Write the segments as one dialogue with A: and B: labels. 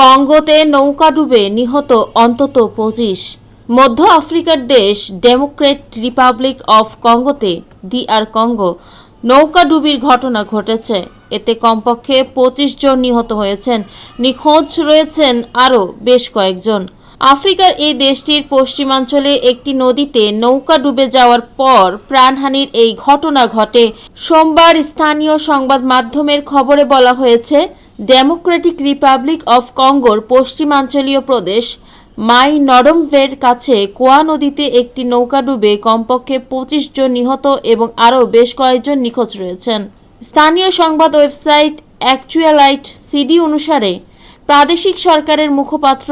A: কঙ্গোতে নৌকা ডুবে নিহত অন্তত পঁচিশ। মধ্য আফ্রিকার দেশ ডেমোক্রেট রিপাবলিক অফ কঙ্গোতে, ডিআর কঙ্গো, নৌকা ডুবির ঘটনা ঘটেছে। এতে কমপক্ষে পঁচিশ জন নিহত হয়েছেন। নিখোঁজ রয়েছেন আরও বেশ কয়েকজন। আফ্রিকার এই দেশটির পশ্চিমাঞ্চলে একটি নদীতে নৌকা ডুবে যাওয়ার পর প্রাণহানির এই ঘটনা ঘটে। সোমবার স্থানীয় সংবাদ মাধ্যমের খবরে বলা হয়েছে ডেমোক্রেটিক রিপাবলিক অফ কঙ্গোর পশ্চিমাঞ্চলীয় প্রদেশ মাই নরমভের কাছে কোয়া নদীতে একটি নৌকা ডুবে কমপক্ষে পঁচিশ জন নিহত এবং আরও বেশ কয়েকজন নিখোঁজ রয়েছেন। স্থানীয় সংবাদ ওয়েবসাইট অ্যাকচুয়ালাইট সিডি অনুসারে প্রাদেশিক সরকারের মুখপাত্র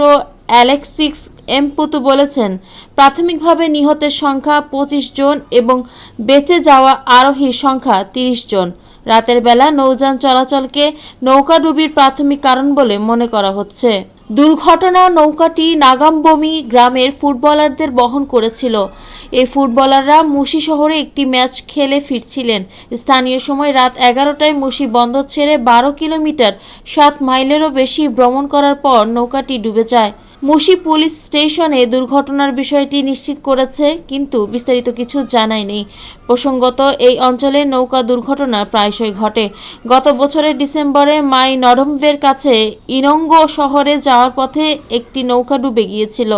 A: অ্যালেক্সিক্স এমপুতু বলেছেন, প্রাথমিকভাবে নিহতের সংখ্যা পঁচিশ জন এবং বেঁচে যাওয়া আরোহীর সংখ্যা তিরিশ জন। রাতের বেলা নৌযান চলাচলকে নৌকাডুবির প্রাথমিক কারণ বলে মনে করা হচ্ছে। দুর্ঘটনা নৌকাটি নাগামবমি গ্রামের ফুটবলারদের বহন করেছিল। এই ফুটবলাররা মুশি শহরে একটি ম্যাচ খেলে ফিরছিলেন। স্থানীয় সময় রাত এগারোটায় মুশি বন্দর ছেড়ে বারো কিলোমিটার সাত মাইলেরও বেশি ভ্রমণ করার পর নৌকাটি ডুবে যায়। মুশি পুলিশ স্টেশনে দুর্ঘটনার বিষয়টি নিশ্চিত করেছে, কিন্তু বিস্তারিত কিছু জানায়নি। প্রসঙ্গত, এই অঞ্চলে নৌকা দুর্ঘটনা প্রায়শই ঘটে। গত বছরের ডিসেম্বরে মাই নরমভের কাছে ইনঙ্গো শহরে যাওয়ার পথে একটি নৌকা ডুবে গিয়েছিল।